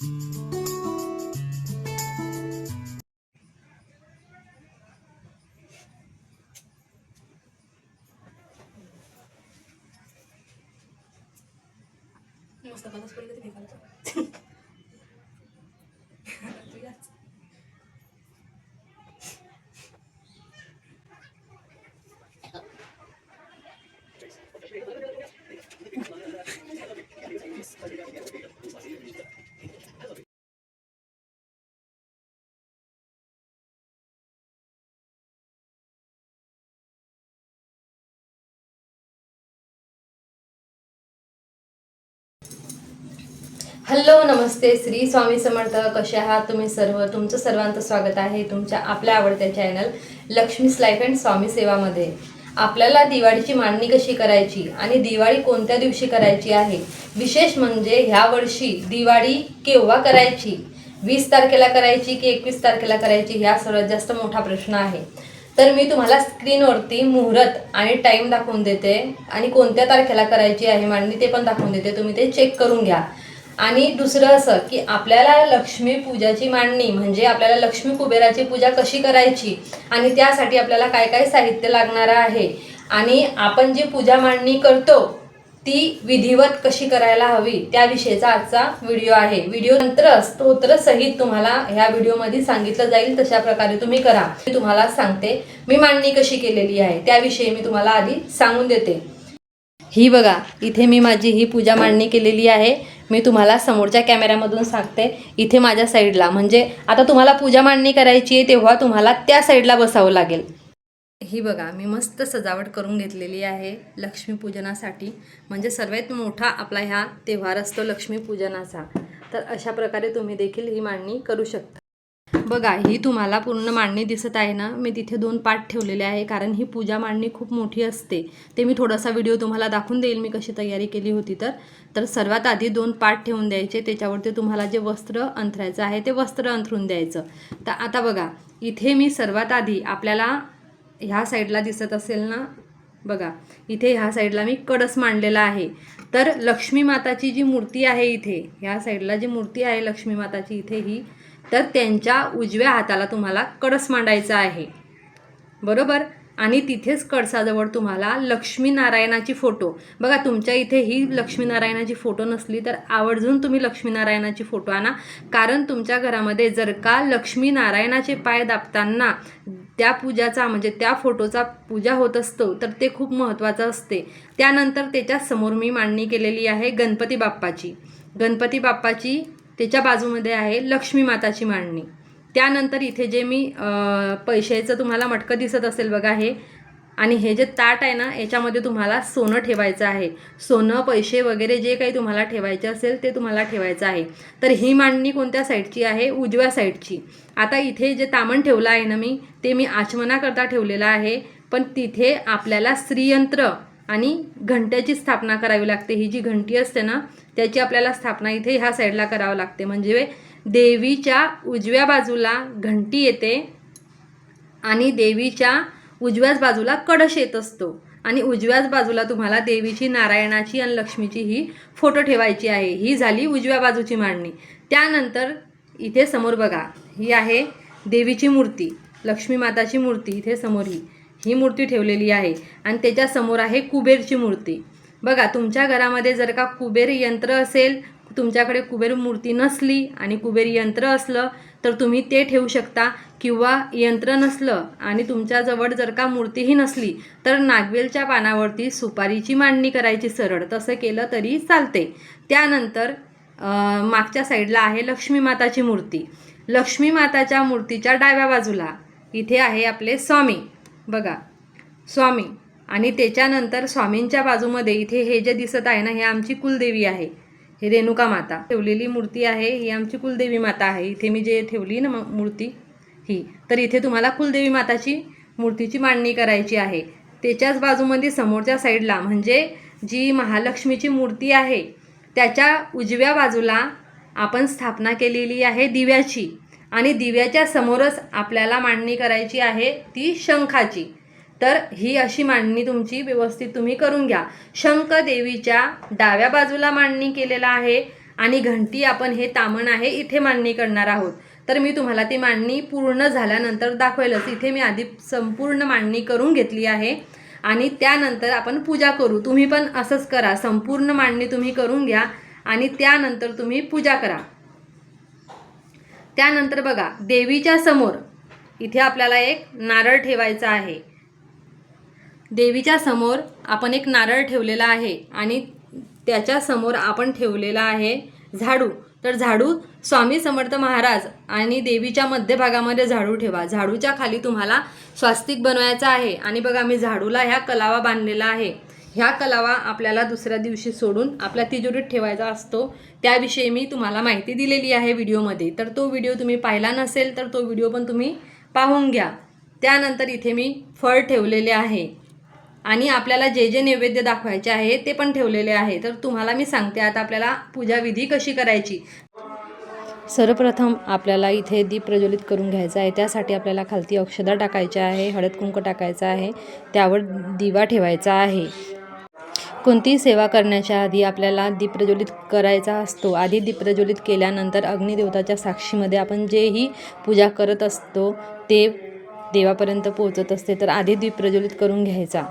मस्त कलर्स पडले ते फेकायला तू हॅलो नमस्ते. श्री स्वामी समर्थ कसे आहात तुम्ही सर्व? तुमचं सर्वांचं स्वागत आहे तुमच्या आपल्या आवडत्या channel Lakshmi's life and Swami सेवामध्ये. आपल्याला दिवाळीची मांडणी कशी करायची आणि दिवाळी कोणत्या दिवशी करायची आहे? विशेष म्हणजे ह्या वर्षी दिवाळी केव्हा करायची? वीस तारखेला करायची की एकवीस तारखेला करायची? ह्या सर्वात जास्त मोठा प्रश्न आहे. तर मी तुम्हाला स्क्रीनवरती मुहूर्त आणि टाईम दाखवून देते आणि कोणत्या तारखेला करायची आहे मांडणी ते पण दाखवून देते. तुम्ही ते चेक करून घ्या. आणि दुसरं असं की आपल्याला लक्ष्मी पूजाची मांडणी म्हणजे आपल्याला लक्ष्मी कुबेराची पूजा कशी करायची आणि त्यासाठी आपल्याला काय काय साहित्य लागणार आहे आणि आपण जी पूजा मांडणी करतो ती विधिवत कशी करायला हवी त्याविषयीचा आजचा व्हिडिओ आहे. व्हिडिओ नंतर स्तोत्र सहित तुम्हाला ह्या व्हिडिओमध्ये सांगितलं जाईल तशा प्रकारे तुम्ही करा. मी तुम्हाला सांगते मी मांडणी कशी केलेली आहे त्याविषयी मी तुम्हाला आधी सांगून देते. ही बघा इथे मी माझी ही पूजा मांडणी केलेली आहे. मी तुम्हाला समोरच्या कॅमेऱ्यामधून सांगते इथे माझ्या साईडला. म्हणजे आता तुम्हाला पूजा मांडणी करायची आहे तेव्हा तुम्हाला त्या साईडला बसावं लागेल. ही बघा मी मस्त सजावट करून घेतलेली आहे लक्ष्मीपूजनासाठी. म्हणजे सर्वात मोठा आपला ह्या त्योहार असतो लक्ष्मीपूजनाचा. तर अशा प्रकारे तुम्ही देखील ही मांडणी करू शकता. बघा ही तुम्हाला पूर्ण मांडणी दिसत आहे ना मी तिथे दोन पाठ ठेवलेले आहे कारण ही पूजा मांडणी खूप मोठी असते. ते मी थोडासा व्हिडिओ तुम्हाला दाखवून देईल मी कशी तयारी केली होती तर. तर सर्वात आधी दोन पाठ ठेवून द्यायचे त्याच्यावरती तुम्हाला जे वस्त्र अंथरायचं आहे ते वस्त्र अंथरून द्यायचं. तर आता बघा इथे मी सर्वात आधी आपल्याला ह्या साईडला दिसत असेल ना बघा इथे ह्या साईडला मी कडस मांडलेला आहे. तर लक्ष्मी माताची जी मूर्ती आहे इथे ह्या साईडला जी मूर्ती आहे लक्ष्मी माताची इथे ही तर त्यांच्या उजव्या हाताला तुम्हाला कळस मांडायचा आहे. बरोबर? आणि तिथेच कळसाजवळ तुम्हाला लक्ष्मीनारायणाची फोटो. बघा तुमच्या इथे ही लक्ष्मीनारायणाची फोटो नसली तर आवर्जून तुम्ही लक्ष्मीनारायणाची फोटो आणा. कारण तुमच्या घरामध्ये जर का लक्ष्मीनारायणाचे पाय दाबताना त्या पूजाचा म्हणजे त्या फोटोचा पूजा होत असतो तर ते खूप महत्त्वाचं असते. त्यानंतर त्याच्यासमोर मी मांडणी केलेली आहे गणपती बाप्पाची. गणपती बाप्पाची त्याच्या बाजूमध्ये आहे लक्ष्मी माताची मांडणी. त्यानंतर इथे जे मी पैशाचं तुम्हाला मटकं दिसत असेल बघा हे. आणि हे जे ताट आहे ना याच्यामध्ये तुम्हाला सोनं ठेवायचं आहे. सोनं पैसे वगैरे जे काही तुम्हाला ठेवायचे असेल ते तुम्हाला ठेवायचं आहे. तर ही मांडणी कोणत्या साईडची आहे? उजव्या साईडची. आता इथे जे तामण ठेवलं आहे ना मी ते मी आचमनाकरता ठेवलेलं आहे. पण तिथे आपल्याला श्रीयंत्र आणि घंट्याची स्थापना करावी लागते. ही जी घंटी असते ना त्याची आपल्याला स्थापना इथे ह्या साईडला करावं लागते. म्हणजे देवीच्या उजव्या बाजूला घंटी येते आणि देवीच्या उजव्याच बाजूला कळश येत असतो. आणि उजव्याच बाजूला तुम्हाला देवीची नारायणाची आणि लक्ष्मीची ही फोटो ठेवायची आहे. ही झाली उजव्या बाजूची मांडणी. त्यानंतर इथे समोर बघा ही आहे देवीची मूर्ती लक्ष्मी माताची मूर्ती इथे समोर ही. ही मूर्ती ठेवलेली आहे. आणि त्याच्यासमोर आहे कुबेरची मूर्ती. बघा तुमच्या घरामध्ये जर का कुबेर यंत्र असेल तुमच्याकडे कुबेर मूर्ती नसली आणि कुबेर यंत्र असलं तर तुम्ही ते ठेवू शकता. किंवा यंत्र नसलं आणि तुमच्याजवळ जर का मूर्तीही नसली तर नागवेलच्या पानावरती सुपारीची मांडणी करायची सरळ. तसं केलं तरी चालते. त्यानंतर मागच्या साईडला आहे लक्ष्मी माताची मूर्ती. लक्ष्मी माताच्या मूर्तीच्या डाव्या बाजूला इथे आहे आपले स्वामी. बघा स्वामी. आणि त्याच्यानंतर स्वामींच्या बाजूमध्ये इथे हे जे दिसत आहे ना हे आमची कुलदेवी आहे. हे रेणुका माता. ठेवलेली मूर्ती आहे ही आमची कुलदेवी माता आहे. इथे मी जे ठेवली ना मूर्ती ही. तर इथे तुम्हाला कुलदेवी माताची मूर्तीची मांडणी करायची आहे. त्याच्याच बाजूमध्ये समोरच्या साईडला म्हणजे जी महालक्ष्मीची मूर्ती आहे त्याच्या उजव्या बाजूला आपण स्थापना केलेली आहे दिव्याची. आणि दिव्याच्या समोरच आपल्याला मांडणी करायची आहे ती शंखाची. तर ही अशी मांडणी तुमची व्यवस्थित तुम्ही करून घ्या. शंख देवीच्या डाव्या बाजूला मांडणी केलेला आहे आणि घंटी आपण हे तामण आहे इथे मांडणी करणार आहोत. तर मी तुम्हाला ती मांडणी पूर्ण झाल्यानंतर दाखवेलच. इथे मी आधी संपूर्ण मांडणी करून घेतली आहे आणि त्यानंतर आपण पूजा करू. तुम्ही पण असंच करा. संपूर्ण मांडणी तुम्ही करून घ्या आणि त्यानंतर तुम्ही पूजा करा. त्यानंतर बघा देवीच्या समोर इथे आपल्याला एक नारळ ठेवायचा आहे. देवीच्या समोर आपण एक नारळ ठेवलेला आहे आणि त्याच्यासमोर आपण ठेवलेला आहे झाडू. तर झाडू स्वामी समर्थ महाराज आणि देवीच्या मध्यभागामध्ये झाडू ठेवा. झाडूच्या खाली तुम्हाला स्वास्तिक बनवायचा आहे. आणि बघा मी झाडूला ह्या कलावा बांधलेला आहे. ह्या कलावा आपल्याला दुसऱ्या दिवशी सोडून आपल्या तिजोरीत ठेवायचा असतो. त्याविषयी मी तुम्हाला माहिती दिलेली आहे व्हिडिओमध्ये. तर तो व्हिडिओ तुम्ही पाहिला नसेल तर तो व्हिडिओ पण तुम्ही पाहून घ्या. त्यानंतर इथे मी फळ ठेवलेले आहे. आणि आपल्याला जे जे नैवेद्य दाखवायचे आहे ते पण ठेवलेले आहे. तर तुम्हाला मी सांगते आता आपल्याला पूजाविधी कशी करायची? सर्वप्रथम आपल्याला इथे दीप प्रज्वलित करून घ्यायचा आहे. त्यासाठी आपल्याला खालती औषधा टाकायच्या आहे हळद कुंक टाकायचं आहे त्यावर दिवा ठेवायचा आहे. कोणतीही सेवा करण्याच्या आधी आपल्याला दीप प्रज्वलित करायचा असतो. आधी दीप प्रज्वलित केल्यानंतर अग्निदेवताच्या साक्षीमध्ये आपण जेही पूजा करत असतो ते देवापर्यंत पोहोचत असते. तर आधी दीप प्रज्वलित करून घ्यायचा.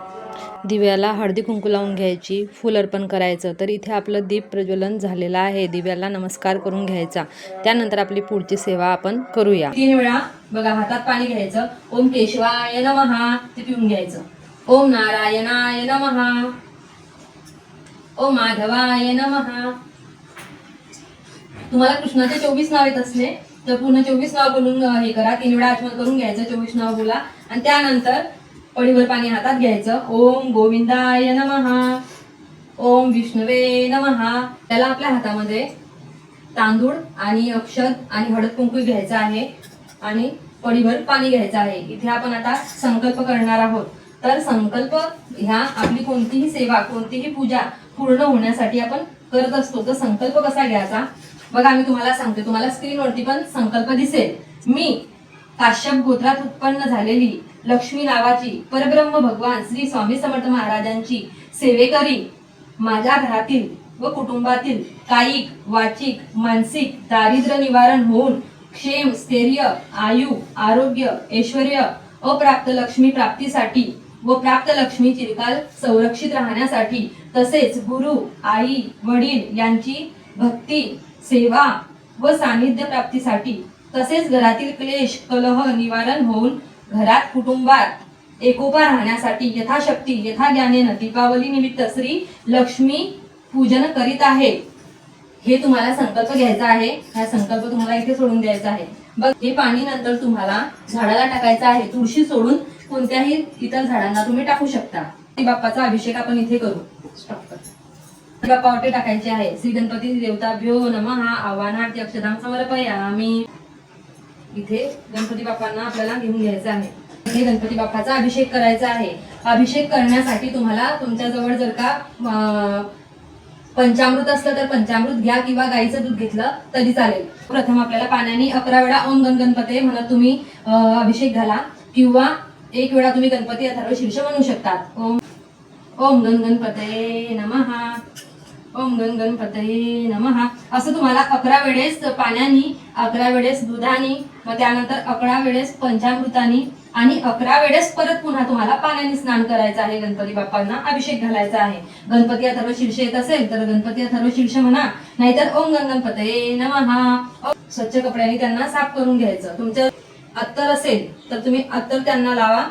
दिव्याला हळदी कुंकू लावून घ्यायची फूल अर्पण करायचं. तर इथे आपलं दीप प्रज्वलन झालेलं आहे. दिव्याला नमस्कार करून घ्यायचा. त्यानंतर आपली पुढची सेवा आपण करूया. तीन वेळा? बघा हातात पाणी घ्यायचं. ओम केशवाय नमहा ते पिऊन घ्यायचं. ओम नारायणाय नमहा ओम माधवाय नमहा तुम्हाला कृष्णाचे चोवीस नाव येत असले तर पूर्ण चोवीस नाव बोलून हे करा. तीन वेळा आठवण करून घ्यायचं चोवीस नाव बोला. आणि त्यानंतर पडीवर पाणी हातात घ्यायचं. ओम गोविंदाय नमहा ओम विष्णवे नमहा त्याला आपल्या हातामध्ये तांदूळ आणि अक्षत आणि हळद कुंकू घ्यायचं आहे आणि पडीभर पाणी घ्यायचं आहे. इथे आपण आता संकल्प करणार आहोत. तर संकल्प ह्या आपली कोणतीही सेवा कोणतीही पूजा पूर्ण होण्यासाठी आपण करत असतो. तर संकल्प कसा घ्यायचा? बघा मी तुम्हाला सांगते. तुम्हाला स्क्रीनवरती पण संकल्प दिसेल. मी काश्यप गोत्रात उत्पन्न झालेली लक्ष्मी नावाची परब्रह्म भगवान श्री स्वामी समर्थ महाराजांची सेवेकरी माझ्या घरातील व कुटुंबातील कायिक वाचिक मानसिक दारिद्र्य निवारण होऊन क्षेम स्थैर्य आयु आरोग्य ऐश्वर अप्राप्त लक्ष्मी प्राप्तीसाठी व प्राप्त लक्ष्मी चिरकाल संरक्षित राहण्यासाठी तसेच गुरु आई वडील यांची भक्ती सेवा व सानिध्य प्राप्तीसाठी तसेच घरातील क्लेश कलह निवारण होऊन घरात कुटुंबात एकोपा राहण्यासाठी यथाशक्ती यथाज्ञानेनं दीपावली निमित्त श्री लक्ष्मी पूजन करीत आहे. हे तुम्हाला संकल्प घ्यायचा आहे. हा संकल्प तुम्हाला इथे सोडून द्यायचा आहे. बघ हे पाणी नंतर तुम्हाला झाडाला टाकायचं आहे. तुळशी सोडून कोणत्याही इतर झाडांना तुम्ही टाकू शकता. बाप्पाचा अभिषेक आपण इथे करू. स्टॉप कर. बाप्पावरती टाकायचे आहे. श्री गणपती देवताभ्यो नमः. आव्हानार्थी अक्षदाम समर्पयामी इथे गणपती बाप्पांना आपल्याला घेऊन घ्यायचं आहे. इथे गणपती बाप्पाचा अभिषेक करायचा आहे. अभिषेक करण्यासाठी तुम्हाला तुमच्या जवळ जर का पंचामृत असलं तर पंचामृत घ्या किंवा गाईचं दूध घेतलं तरी चालेल. प्रथम आपल्याला पाण्याने अकरा वेळा ओम गण गणपते म्हणत तुम्ही अभिषेक घाला किंवा एक वेळा तुम्ही गणपती अथर्व शीर्ष म्हणू शकतात. ओम ओम गण गणपते नमहा ओम गण गणपतये नमहा असं तुम्हाला अकरा वेळेस पाण्यानी अकरा वेळेस दुधानी मग त्यानंतर अकरा वेळेस पंचामृतानी आणि अकरा वेळेस परत पुन्हा तुम्हाला पाण्याने स्नान करायचं आहे. गणपती बाप्पांना अभिषेक घालायचा आहे. गणपती अथर्व शीर्ष येत असेल तर गणपती अथर्व शीर्ष म्हणा नाहीतर ओम गण गणपतये नमहा स्वच्छ कपड्यांनी त्यांना साफ करून घ्यायचं. तुमचं अत्तर असेल तर तुम्ही अत्तर त्यांना लावा.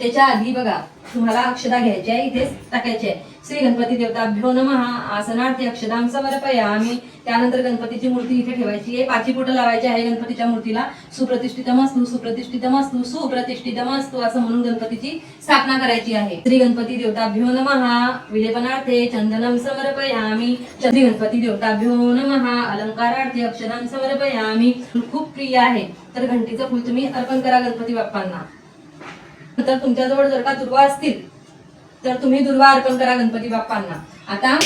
त्याच्या आधी बघा तुम्हाला अक्षदा घ्यायची आहे इथेच टाकायची आहे. श्री गणपती देवताभ्यो नमहा आसनार्थी अक्षदाम समर्पया आम्ही त्यानंतर गणपतीची मूर्ती इथे ठेवायची आहे. पाची बोटं लावायची आहे गणपतीच्या मूर्तीला. सुप्रतिष्ठितम असतो सुप्रतिष्ठितम सुप्रतिष्ठितमस्तु सुप्रतिष्ठितम असतो असं म्हणून गणपतीची स्थापना करायची आहे. श्री गणपती देवताभ्यो नमहा विलेपनार्थे चंदनम समर्पया आम्ही श्री गणपती देवताभ्यो नमहा अलंकारार्थे अक्षदाम समर्पया आम्ही खूप प्रिय आहे. तर घंटीचं फुल तुम्ही अर्पण करा गणपती बाप्पांना. तर तुमच्याजवळ जर का दुर्वा असतील तर तुम्ही दुर्वा अर्पण करा गणपती बाप्पांना. आता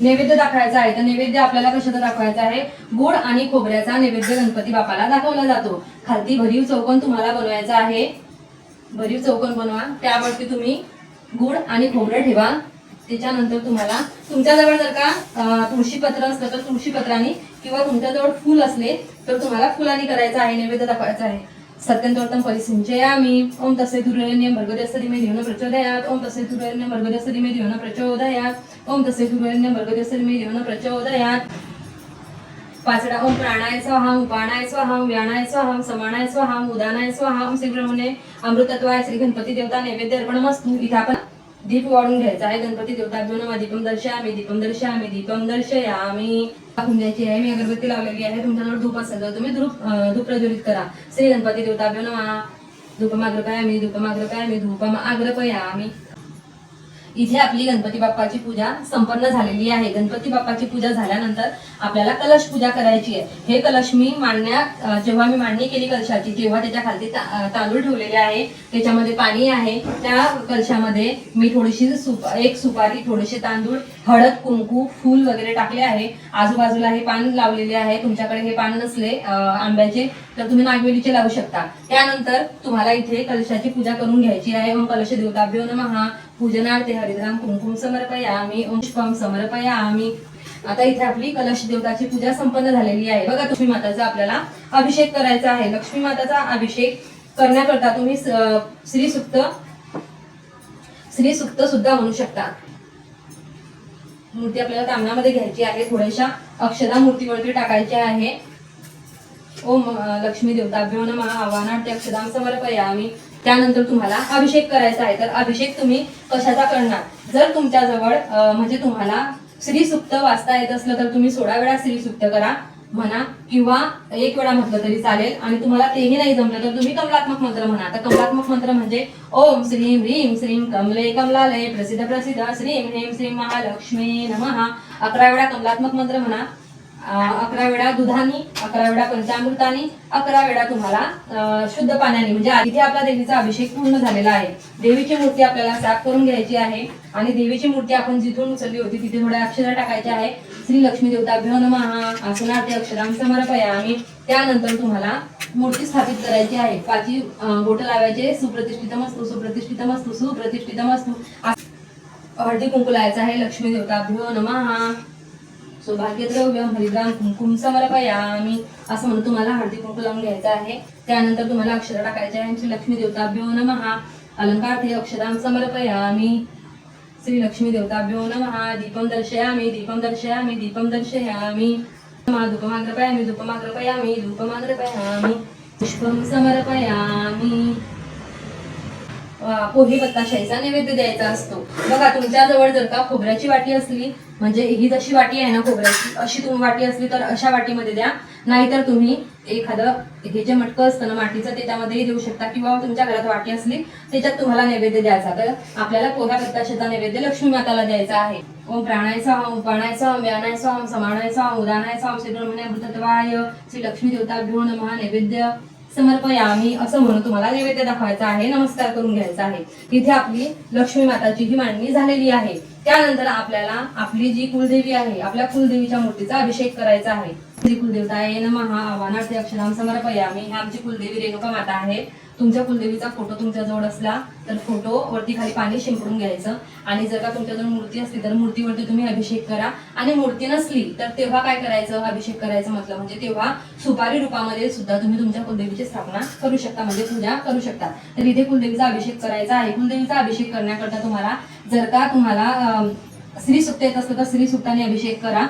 नैवेद्य दाखवायचा आहे. तर नैवेद्य आपल्याला कशाचा दाखवायचा आहे? गुड आणि खोबऱ्याचा नैवेद्य गणपती बाप्पाला दाखवला जातो. खालती भरीव चौकन तुम्हाला बनवायचा आहे. भरीव चौकन बनवा. त्यावरती तुम्ही गुड आणि खोबरं ठेवा. त्याच्यानंतर तुम्हाला तुमच्याजवळ जर का तुळशीपत्र असलं तर तुळशीपत्राने किंवा तुमच्याजवळ फुल असले तर तुम्हाला फुलाने करायचं आहे नैवेद्य दाखवायचा आहे. सत्यंतोर्तम परिसिञ्चयामि ओम तस्य दुर्यन्यं भर्गदस्य धीमहि न प्रचोदयात्। ओम तस्य दुर्यन्यं भर्गदस्य धीमहि धियो न प्रचोदयात्। ओम तस्य दुर्यन्यं भर्गदस्य धीमहि न प्रचोदयात्। पाचडा ओम प्राणाय स्वाहा उपाणाय स्वाहा व्याणाय स्वाहा समाणाय स्वाहा उदानाय स्वाहा ओम अमृतत्वाय श्री गणपती देवता नैवेद्य अर्पणमस्तु। इथे आपण दीप वाढून घ्यायचा. आहे गणपती देवता घेऊन दीपम दर्शयामी दीपम दर्शयामी दीपम दर्शयामी. दाखवून द्यायची आहे. मी अगरबत्ती लावलेली आहे. तुमच्याजवळ धूप असेल तर तुम्ही धूप धूप प्रज्वलित करा. श्री गणपती देवता घेऊन धूपमाग्रपयामी धूपमाग्रपयामी धूपम आग्रपयामी इथे आपली गणपती बाप्पाची पूजा संपन्न झालेली आहे. गणपती बाप्पाची पूजा झाल्यानंतर आपल्याला कलश पूजा करायची आहे. हे कलश मी मांडण्या जेव्हा मी मांडणी केली कलशाची तेव्हा त्याच्या खालती तांदूळ ठेवलेले आहे. त्याच्यामध्ये पाणी आहे. त्या कलशामध्ये मी थोडीशी सुप एक सुपारी थोडेसे तांदूळ हळद कुंकू फूल वगैरे टाकले आहे. आजूबाजूला हे पान लावलेले आहे. तुमच्याकडे हे पान नसले आंब्याचे तर तुम्ही नागवेलीचे लावू शकता. त्यानंतर तुम्हाला इथे कलशाची पूजा करून घ्यायची आहे. ओम कलश देवताभ्यो नमः. पूजनार्थे हरिधाम कुंकुम समर्पयामी ओम समर्पयामी. आता इथे आपली कलश देवताची पूजा संपन्न झालेली आहे. बघा लक्ष्मी माताचा आपल्याला अभिषेक करायचा आहे. लक्ष्मी माताचा अभिषेक करण्याकरता तुम्ही श्री सुक्त श्री सुक्त सुद्धा म्हणू शकता. मूर्ती आपल्याला तांबणामध्ये घ्यायची आहे. थोड्याशा अक्षदा मूर्तीवरती टाकायच्या आहे. ओम लक्ष्मी लक्ष्मी अभिमान महा आव्हानार्थी अक्षदाम समर्पयामी. त्यानंतर तुम्हाला अभिषेक करायचा आहे. तर अभिषेक तुम्ही कशाचा करणार? जर तुमच्याजवळ म्हणजे तुम्हाला श्री सुप्त वाचता येत असलं तर तुम्ही सोळा वेळा श्री सुप्त करा म्हणा किंवा एक वेळा म्हटलं तरी चालेल आणि तुम्हाला तेही नाही जमलं तर तुम्ही कमलात्मक मंत्र म्हणा. तर कमलात्मक मंत्र म्हणजे ओम श्रीम ह्रीम श्रीम कमले कमलालय प्रसिद्ध प्रसिद्ध श्रीम ह्रीम श्रीम महालक्ष्मी नमहा अकरा वेळा कमलात्मक मंत्र म्हणा. अकरा वेळा दुधानी अकरा वेळा पंचामृतानी अकरा वेळा तुम्हाला शुद्ध पाण्याने. म्हणजे इथे आपला देवीचा अभिषेक पूर्ण झालेला आहे देवीची मूर्ती आपल्याला साफ करून घ्यायची आहे आणि देवीची मूर्ती आपण जिथून उचलली होती तिथे थोड्या अक्षर टाकायच्या आहे. श्री लक्ष्मी देवता भ्यो नमः आसनार्थी अक्षराम आम्ही. त्यानंतर तुम्हाला मूर्ती स्थापित करायची आहे. पाची बोट लावायचे सुप्रतिष्ठितमस्तु सुप्रतिष्ठितमस्तु सुप्रतिष्ठितमस्तु हळदी कुंकू लावायचं आहे. लक्ष्मी देवता भ्यो नमहा नमः सौभाग्यद्रव्यम हरिद्राम कुंकुम समर्पयामी असं म्हणून तुम्हाला हळदी कुंकू लावून घ्यायचं आहे. त्यानंतर तुम्हाला अक्षर टाकायचे आहे श्री लक्ष्मी देवता भ्यो नमः अलंकार अक्षराम समर्पयामी श्री लक्ष्मी देवता भ्यो नमहा. दीपम दर्शयामी दीपम दर्शयामी दीपम दर्शयामी. धूपमाग्रपयामी धूपमाग्रपयामी धूपमाग्रपयामी पुष्पम समर्पयामी. पोहे बत्ताशाहीचा नैवेद्य द्यायचा असतो. बघा तुमच्याजवळ जर का खोबऱ्याची वाटी असली म्हणजे ही जशी वाटी आहे ना खोबऱ्याची अशी तुम्ही वाटी असली तर अशा वाटीमध्ये द्या. नाहीतर तुम्ही एखादं हे जे मटकं असतं ना मातीचं त्याच्यामध्येही देऊ शकता. किंवा तुमच्या घरात वाटी असली त्याच्यात तुम्हाला नैवेद्य द्यायचा. तर आपल्याला पोह्या बत्ताशाचा नैवेद्य लक्ष्मी माताला द्यायचा आहे. ओम प्राणायचा ओम उपाणायचा ओम व्यानायचा ओम समानायचा ओम उदानायचा ओम श्री ब्रह्मण्या मृतत्वाय श्री लक्ष्मी देवताभ्यो नमः नैवेद्य. समर्पयामी असं म्हणून तुम्हाला नैवेद्य दाखवायचा आहे नमस्कार करून घ्यायचा आहे. तिथे आपली लक्ष्मी माताची ही मांडणी झालेली आहे. त्यानंतर आपल्याला आपली जी कुलदेवी आहे आपल्या कुलदेवीच्या मूर्तीचा अभिषेक करायचा आहे. श्री कुलदेवताय नमः आव्हानार्थी अक्षराम समर्पयामी. ही आमची कुलदेवी रेणुका माता आहे. तुमच्या कुलदेवीचा फोटो तुमच्याजवळ असला तर फोटो वरती खाली पाणी शिंपडून घ्यायचं. आणि जर का तुमच्याजवळ मूर्ती असली तर मूर्तीवरती तुम्ही अभिषेक करा. आणि मूर्ती नसली तर तेव्हा काय करायचं? अभिषेक करायचं म्हटलं म्हणजे तेव्हा सुपारी रूपामध्ये सुद्धा तुम्ही तुमच्या कुलदेवीची स्थापना करू शकता म्हणजे पूजा करू शकता. तर इथे कुलदेवीचा अभिषेक करायचा आहे. कुलदेवीचा अभिषेक करण्याकरता तुम्हाला जर का तुम्हाला श्री सुक्त येत असलं तर श्री सुक्ताने अभिषेक करा.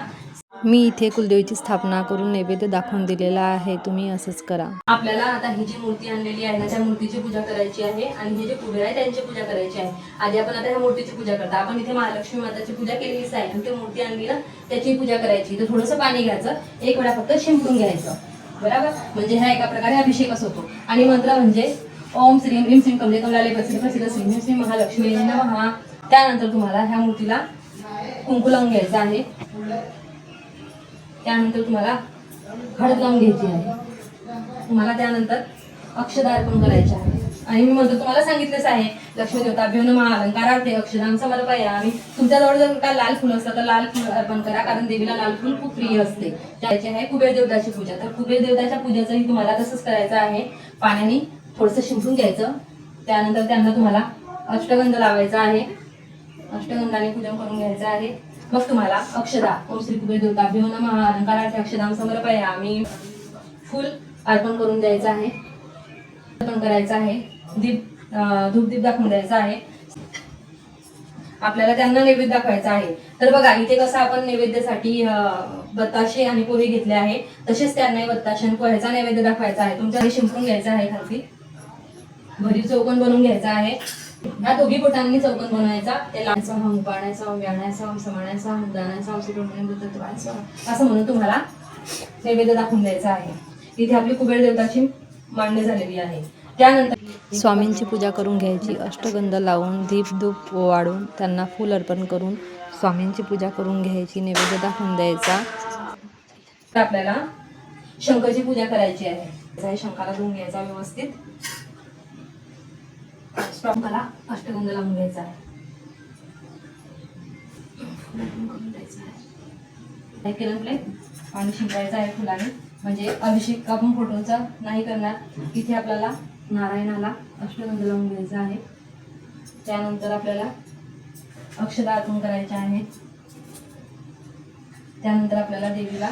मी इथे कुलदेवीची स्थापना करून नैवेद्य दाखवून दिलेला आहे. तुम्ही असंच करा. आपल्याला आता ही जी मूर्ती आणलेली आहे ना त्या मूर्तीची पूजा करायची आहे आणि हे जे पुढे आहे त्यांची पूजा करायची आहे. आधी आपण आता ह्या मूर्तीची पूजा करता. आपण इथे महालक्ष्मी माताची पूजा केलेलीच आहे. आणि ती मूर्ती आणली ना त्याची पूजा करायची. तर थोडंसं पाणी घ्यायचं. एक वेळा फक्त शिंपडून घ्यायचं. बरोबर? म्हणजे हा एका प्रकारे अभिषेकच होतो आणि मंत्र म्हणजे ओम श्री ह्रीम श्रीम कमले कमलाले प्रसिद्ध प्रसिद्ध श्री ह्रीम श्री महालक्ष्मी महा त्यानंतर तुम्हाला ह्या मूर्तीला कुंकू लावून घ्यायचं आहे. त्यानंतर तुम्हाला हळद लावून घ्यायची आहे. तुम्हाला त्यानंतर अक्षदा अर्पण करायचे आहे. आणि मी म्हणतो तुम्हाला सांगितलंच आहे लक्ष्मी देवता नमः अलंकारार्थे अक्षदाम समर्पया. आणि तुमच्याजवळ जर का लाल फुल असतं तर लाल फुल अर्पण करा कारण देवीला लाल फुल खूप प्रिय असते. त्याची आहे कुबेर देवताची पूजा. तर कुबेर देवताच्या पूजेचंही तुम्हाला तसंच करायचं आहे. पाण्याने थोडंसं शिंपून घ्यायचं. त्यानंतर त्यांना तुम्हाला अष्टगंध लावायचा आहे. अष्टगंधाने पूजन करून घ्यायचं आहे. मग तुम्हाला अक्षदा. ओम श्री कुबेर देवताभ्यो नमः. अलंकारार्थ अक्षदाम आम्ही फुल अर्पण करून द्यायचं आहे. अर्पण करायचं आहे. दीप धूपदीप दाखवून द्यायचा आहे. आपल्याला त्यांना नैवेद्य दाखवायचा आहे. तर बघा इथे कसं आपण नैवेद्यासाठी बत्ताशे आणि पोहे घेतले आहे. तसेच त्यांना बत्ताशे आणि पोह्याचा नैवेद्य दाखवायचा आहे. तुमच्या शिंपून घ्यायचा आहे खालती. भरीव चौकन बनवून घ्यायचा आहे. ह्या दोघी बोटांनी चौकन बनवायचा. ते लाण्याचा होम पाण्याचा होम व्याण्याचा समाण्याचा दाण्याचा होम असं म्हणून तुम्हाला नैवेद्य दाखवून द्यायचा आहे. इथे आपली कुबेर देवताची मांडणी झालेली आहे. त्यानंतर स्वामींची पूजा करून घ्यायची अष्टगंध लावून दीप धूप वाढून त्यांना फूल अर्पण करून स्वामींची पूजा करून घ्यायची नैवेद्य दाखवून द्यायचा. तर आपल्याला शंकरची पूजा करायची आहे. आहे शंकाला धुवून घ्यायचा व्यवस्थित. मला अष्टगंध लावून घ्यायचा आहे. केलं आपले पाणी शिंपडायचं आहे फुलाने. म्हणजे अभिषेक आपण फोटोचा नाही करणार. इथे आपल्याला नारायणाला अष्टगंध लावून घ्यायचा आहे. त्यानंतर आपल्याला अक्षदा अर्पण करायच्या आहेत त्यानंतर आपल्याला देवीला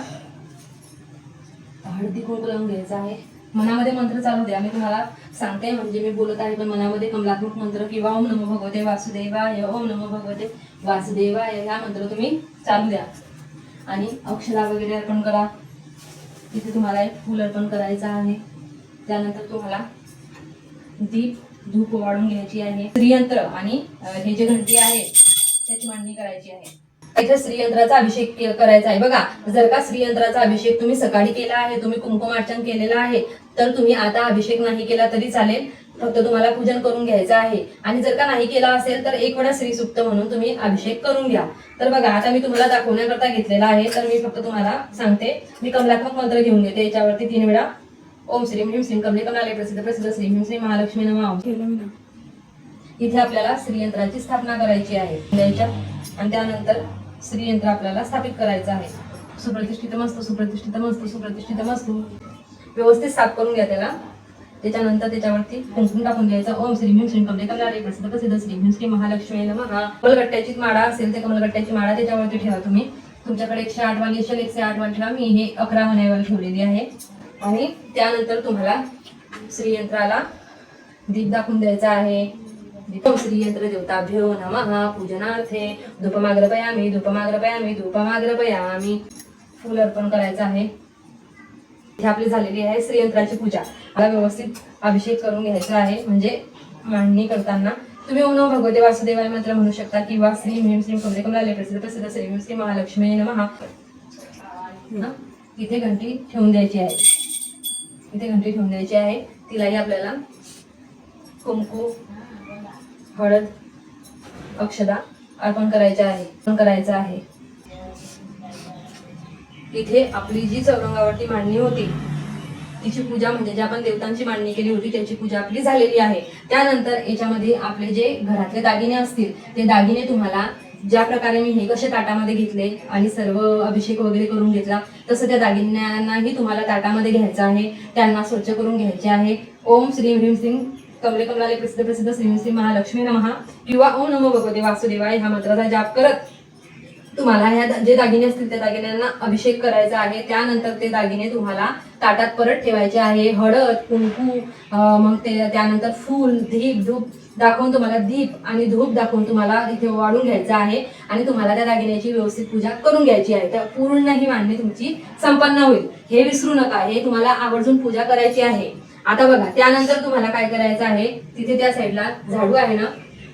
हळदी कुंकू लावून घ्यायचं आहे. मनामध्ये मंत्र चालू द्या. मी तुम्हाला सांगते म्हणजे मी बोलत आहे पण मनामध्ये कमलात्मक मंत्र किंवा ओम नमो भगवते वासुदेवाय ओम नमो भगवते वासुदेवाय ह्या मंत्र तुम्ही चालू द्या. आणि अक्षरा वगैरे अर्पण करा. तिथे तुम्हाला एक फूल अर्पण करायचं आहे. त्यानंतर तुम्हाला दीप धूप वाढून घ्यायची आहे. श्रीयंत्र आणि हे जे घंटी आहे त्याची मांडणी करायची आहे. इथे श्रीयंत्राचा अभिषेक करायचा आहे. बघा जर का श्रीयंत्राचा अभिषेक तुम्ही सकाळी केला आहे तुम्ही कुंकुमार्चन केलेलं आहे तर तुम्ही आता अभिषेक नाही केला तरी चालेल. फक्त तुम्हाला पूजन करून घ्यायचं आहे. आणि जर का नाही केला असेल तर एक वेळा श्रीसुक्त म्हणून तुम्ही अभिषेक करून घ्या. तर बघा आता मी तुम्हाला दाखवण्याकरता घेतलेला आहे. तर मी फक्त तुम्हाला सांगते. मी कमलात्मक मंत्र घेऊन घेते याच्यावरती तीन वेळा ओम श्रीम ह्रीम श्रीम कमले कमलाले प्रसिद्ध प्रसिद्ध श्री ह्रीम श्री महालक्ष्मी नमः. इथे आपल्याला श्रीयंत्राची स्थापना करायची आहे. आणि त्यानंतर श्रीयंत्र आपल्याला स्थापित करायचं आहे. सुप्रतिष्ठित मस्त सुप्रतिष्ठित मस्त सुप्रतिष्ठित मस्त. व्यवस्थित साफ करून घ्या त्याला. त्याच्यानंतर त्याच्यावरती कुंकुम टाकून द्यायचं ओम श्री भीम श्री कमले प्रसिद्ध प्रसिद्ध श्री भीम श्री महालक्ष्मी नमः. कमलगट्ट्याची माळा असेल ते कमलगट्ट्याची माळा त्याच्यावरती ठेवा तुम्ही. तुमच्याकडे एकशे आठ वाली असेल एकशे आठ वाली ठेवा. मी हे अकरा महिन्यावर ठेवलेली आहे. आणि त्यानंतर तुम्हाला श्रीयंत्राला दीप दाखवून द्यायचा आहे. ओम श्रीयंत्र देवताभ्यो नमः. पूजनार्थे धूपमाग्रपयामी धूपमाग्रपयामी धूपमाग्रपयामी. फूल अर्पण करायचं आहे. ही आपली झालेली आहे श्रीयंत्राची पूजा. मला व्यवस्थित अभिषेक करून घ्यायचा आहे. म्हणजे मांडणी करताना तुम्ही ओम भगवते वासुदेवाय मंत्र म्हणू शकता किंवा श्री भीम श्री कमलाले प्रसिद्ध प्रसिद्ध श्री भीम श्री महालक्ष्मी महा ना? इथे घंटी ठेवून द्यायची आहे. इथे घंटी ठेवून द्यायची आहे. तिलाही आपल्याला कुंकू हळद अक्षदा अर्पण करायचं आहे. अर्पण करायचं आहे. तिथे आपली जी चौरंगावरती मांडणी होती तिची पूजा म्हणजे ज्या आपण देवतांची मांडणी केली होती त्याची पूजा आपली झालेली आहे. त्यानंतर याच्यामध्ये आपले जे घरातले दागिने असतील ते दागिने तुम्हाला ज्या प्रकारे मी हे कसे ताटामध्ये घेतले आणि सर्व अभिषेक वगैरे करून घेतला तसं त्या दागिन्यांनाही तुम्हाला ताटामध्ये घ्यायचं आहे. त्यांना स्वच्छ करून घ्यायचे आहे. ओम श्री ह्रीम सिंग कमले कमलाले प्रसिद्ध प्रसिद्ध श्री श्री महालक्ष्मी नमहा किंवा ओम नमो भगवते वासुदेवाय ह्या मंत्राचा जाप करत तुम्हाला ह्या जे दागिने असतील त्या दागिन्यांना अभिषेक करायचा आहे. त्यानंतर ते दागिने तुम्हाला ताटात परत ठेवायचे आहे. हळद कुंकू मग ते त्यानंतर फूल दीप धूप दाखवून तुम्हाला दीप आणि धूप दाखवून तुम्हाला इथे वाढून घ्यायचं आहे आणि तुम्हाला त्या दागिन्याची व्यवस्थित पूजा करून घ्यायची आहे. तर पूर्ण ही मांडणी तुमची संपन्न होईल. हे विसरू नका. हे तुम्हाला आवर्जून पूजा करायची आहे. आता बघा त्यानंतर तुम्हाला काय करायचं आहे? तिथे त्या साईडला झाडू आहे ना?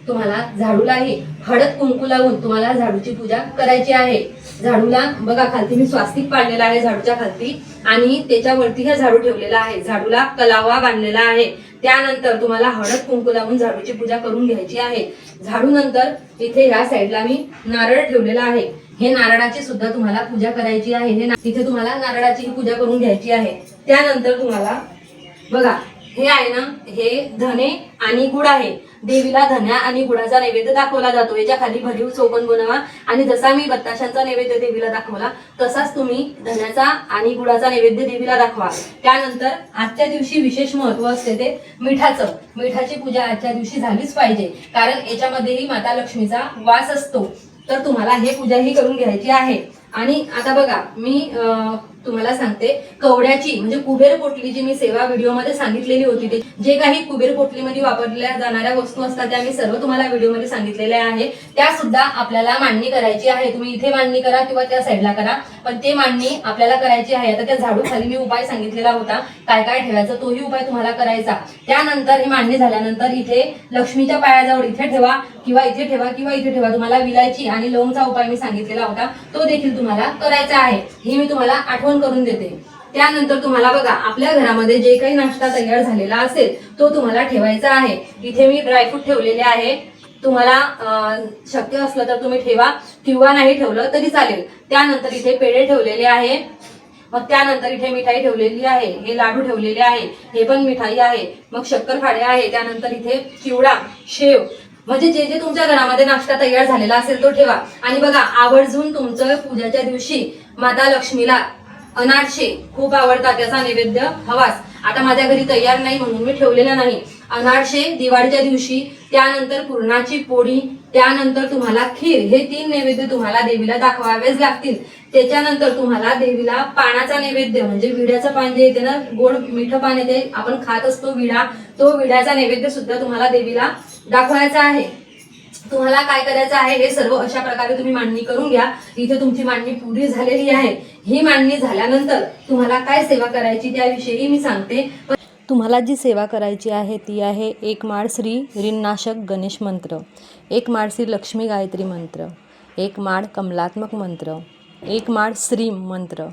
तुम्हाला झाडूलाही हळद कुंकू लावून तुम्हाला झाडूची पूजा करायची आहे. झाडूला बघा खालती मी स्वास्तिक पाडलेला आहे झाडूच्या खालती आणि त्याच्यावरती हा झाडू ठेवलेला आहे. झाडूला कलावा बांधलेला आहे. त्यानंतर तुम्हाला हळद कुंकू लावून झाडूची पूजा करून घ्यायची आहे. झाडू नंतर इथे ह्या साईडला मी नारळ ठेवलेला आहे. हे नारळाची सुद्धा तुम्हाला पूजा करायची आहे. हे तिथे तुम्हाला नारळाचीही पूजा करून घ्यायची आहे. त्यानंतर तुम्हाला बघा हे आहे ना हे धने आणि गुड आहे. देवीला धन्या आणि गुळाचा नैवेद्य दाखवला जातो. याच्या खाली भरीव चौकन बनवा आणि जसा मी बत्ताशांचा नैवेद्य देवीला दाखवला तसाच तुम्ही धन्याचा आणि गुळाचा नैवेद्य देवीला दाखवा. त्यानंतर आजच्या दिवशी विशेष महत्त्व असते ते मिठाचं. मिठाची पूजा आजच्या दिवशी झालीच पाहिजे. कारण याच्यामध्येही माता लक्ष्मीचा वास असतो. तर तुम्हाला हे पूजाही करून घ्यायची आहे. आणि आता बघा मी तुम्हाला सांगते कवड्याची म्हणजे कुबेर पोटलीची मी सेवा व्हिडिओमध्ये सांगितलेली होती ते जे काही कुबेर पोटलीमध्ये वापरल्या जाणाऱ्या वस्तू असतात त्या मी सर्व तुम्हाला व्हिडिओमध्ये सांगितलेल्या आहे. त्या सुद्धा आपल्याला मांडणी करायची आहे. तुम्ही इथे मांडणी करा किंवा त्या साईडला करा पण ते मांडणी आपल्याला करायची आहे. आता त्या झाडू खाली मी उपाय सांगितलेला होता काय काय ठेवायचा तोही उपाय तुम्हाला करायचा. त्यानंतर ही मांडणी झाल्यानंतर इथे लक्ष्मीच्या पायाजवळ इथे ठेवा किंवा इथे ठेवा किंवा इथे ठेवा तुम्हाला विलायची आणि लोंगचा उपाय मी सांगितलेला होता तो देखील तुम्हाला करायचा आहे हे मी तुम्हाला आठवण करून देते. त्यानंतर तुम्हाला बघा आपल्या घरामध्ये जे काही नाश्ता तयार झालेला असेल तो तुम्हाला ठेवायचा आहे. इथे मी ड्रायफ्रूट ठेवलेले आहे. तुम्हाला शक्य असलं तर तुम्ही ठेवा किंवा नाही ठेवलं तरी चालेल. त्यानंतर इथे पेढे ठेवलेले आहे. मग त्यानंतर इथे मिठाई ठेवलेली आहे. हे लाडू ठेवलेले आहे. हे पण मिठाई आहे. मग शक्करखाडे आहे. त्यानंतर इथे चिवडा शेव म्हणजे जे जे तुमच्या घरामध्ये नाश्ता तयार झालेला असेल तो ठेवा. आणि बघा आवर्जून तुमचं पूजाच्या दिवशी माता लक्ष्मीला अनारसे खूप आवडतात त्याचा नैवेद्य हवाच. आता माझ्या घरी तयार नाही म्हणून मी ठेवलेला नाही. अनारसे दिवाळीच्या दिवशी त्यानंतर पुरणाची पोळी त्यानंतर तुम्हाला खीर हे तीन नैवेद्य तुम्हाला देवीला दाखवावेच लागतील. त्याच्यानंतर तुम्हाला देवीला पानाचा नैवेद्य म्हणजे विड्याचं पान जे येते ना गोड मिठं पान येते आपण खात असतो विडा तो विड्याचा नैवेद्य सुद्धा तुम्हाला देवीला दाखवायचा आहे. तुम्हाला काय करायचं आहे हे सर्व अशा प्रकारे तुम्ही मांडणी करून घ्या. इथे तुमची मांडणी पुरी झालेली आहे. ही मांडणी झाल्यानंतर तुम्हाला काय सेवा करायची त्याविषयी मी सांगते. तुम्हाला जी सेवा करायची आहे ती आहे एक माळ श्री ऋणनाशक गणेश मंत्र एक माळ श्री लक्ष्मी गायत्री मंत्र एक माळ कमलात्मक मंत्र एक माळ श्री मंत्र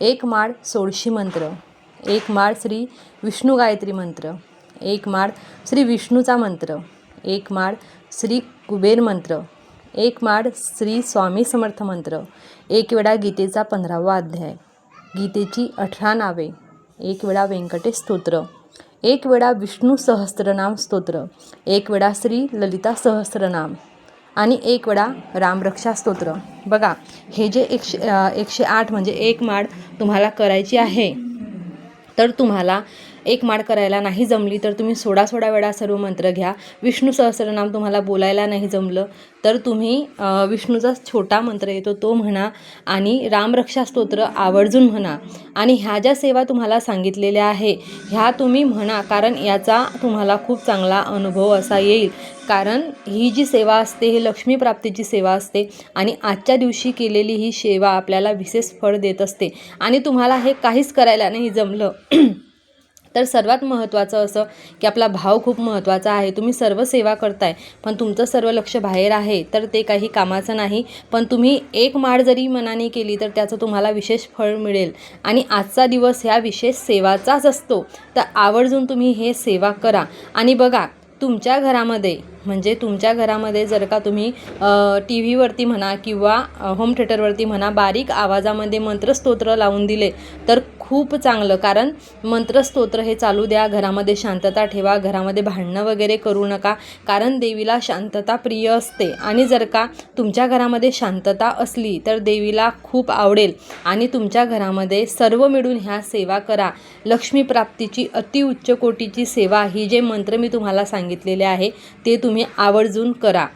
एक माळ सोळशी मंत्र एक माळ श्री विष्णू गायत्री मंत्र एक माळ श्री विष्णूचा मंत्र. एक माळ श्री कुबेर मंत्र. एक माळ श्री स्वामी समर्थ मंत्र. एक वेळा गीतेचा पंधरावा अध्याय. गीतेची अठरा नावे. एक वेळा व्यंकटेश स्तोत्र. एक वेळा विष्णू सहस्त्रनाम स्तोत्र. एक वेळा श्री ललिता सहस्त्रनाम आणि एक वेळा रामरक्षा स्तोत्र. बघा हे जे एकशे एकशे आठ म्हणजे एक माळ तुम्हाला करायची आहे तर तुम्हाला एक माळ करायला नाही जमली तर तुम्ही सोळा सोळा वेळा सर्व मंत्र घ्या. विष्णू सहस्रनाम तुम्हाला बोलायला नाही जमलं तर तुम्ही विष्णूचा छोटा मंत्र येतो तो म्हणा आणि रामरक्षा स्तोत्र आवर्जून म्हणा. आणि ह्या ज्या सेवा तुम्हाला सांगितलेल्या आहे ह्या तुम्ही म्हणा कारण याचा तुम्हाला खूप चांगला अनुभव असा येईल. कारण ही जी सेवा असते ही लक्ष्मी प्राप्तीची सेवा असते आणि आजच्या दिवशी केलेली ही सेवा आपल्याला विशेष फळ देत असते. आणि तुम्हाला हे काहीच करायला नाही जमलं. तर सर्वात महत्त्वाचं असं की आपला भाव खूप महत्त्वाचा आहे. तुम्ही सर्व सेवा करताय पण तुमचं सर्व लक्ष बाहेर आहे तर ते काही कामाचं नाही. पण तुम्ही एक माळ जरी मनाने केली तर त्याचं तुम्हाला विशेष फळ मिळेल. आणि आजचा दिवस ह्या विशेष सेवाचाच असतो. तर आवर्जून तुम्ही हे सेवा करा. आणि बघा तुमच्या घरामध्ये म्हणजे तुमच्या घरामध्ये जर का तुम्ही टी व्हीवरती म्हणा किंवा होम थिएटरवरती म्हणा बारीक आवाजामध्ये मंत्रस्तोत्र लावून दिले तर खूप चांगलं. कारण मंत्रस्तोत्र हे चालू द्या घरामध्ये शांतता ठेवा घरामध्ये भांडणं वगैरे करू नका. कारण देवीला शांतता प्रिय असते. आणि जर का तुमच्या घरामध्ये शांतता असली तर देवीला खूप आवडेल. आणि तुमच्या घरामध्ये सर्व मिळून ह्या सेवा करा. लक्ष्मी प्राप्तीची अतिउच्च कोटीची सेवा ही जे मंत्र मी तुम्हाला सांगितलेले आहे ते तुम्ही आवर्जून करा.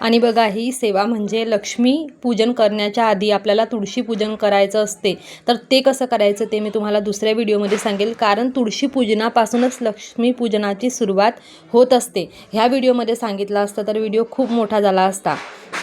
आणि बघा ही सेवा म्हणजे लक्ष्मी पूजन करण्याच्या आधी आपल्याला तुळशी पूजन करायचं असते. तर ते कसं करायचं ते मी तुम्हाला दुसऱ्या व्हिडिओमध्ये सांगेल. कारण तुळशी पूजनापासूनच लक्ष्मी पूजनाची सुरुवात होत असते. ह्या व्हिडिओमध्ये सांगितलं असतं तर व्हिडिओ खूप मोठा झाला असता.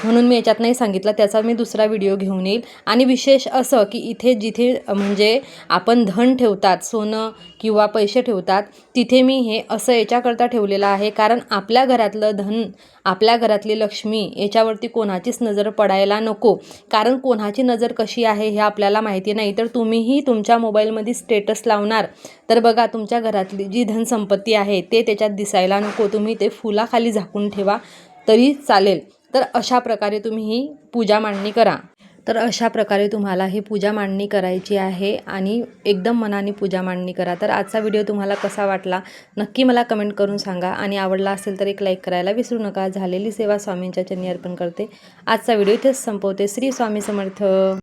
म्हणून मी याच्यात नाही सांगितलं त्याचा मी दुसरा व्हिडिओ घेऊन येईल. आणि विशेष असं की इथे जिथे म्हणजे आपण धन ठेवतात सोनं किंवा पैसे ठेवतात तिथे मी हे असं याच्याकरता ठेवलेलं आहे. कारण आपल्या घरातलं धन आपल्या घरातली लक्ष्मी याच्यावरती कोणाचीच नजर पडायला नको. कारण कोणाची नजर कशी आहे हे आपल्याला माहिती नाही. तर तुम्हीही तुमच्या मोबाईलमध्ये स्टेटस लावणार. तर बघा तुमच्या घरातली जी धनसंपत्ती आहे ते त्याच्यात दिसायला नको. तुम्ही ते फुलाखाली झाकून ठेवा तरी चालेल. तर अशा प्रकारे तुम्ही ही पूजा मांडणी करा. तर अशा प्रकारे तुम्हाला ही पूजा मांडणी करायची आहे आणि एकदम मनाने पूजा मांडणी करा. तर आजचा व्हिडिओ तुम्हाला कसा वाटला नक्की मला कमेंट करून सांगा आणि आवडला असेल तर एक लाईक करायला विसरू नका. झालेली सेवा स्वामींच्या चरणी अर्पण करते. आजचा व्हिडिओ इथेच संपवते. श्री स्वामी समर्थ.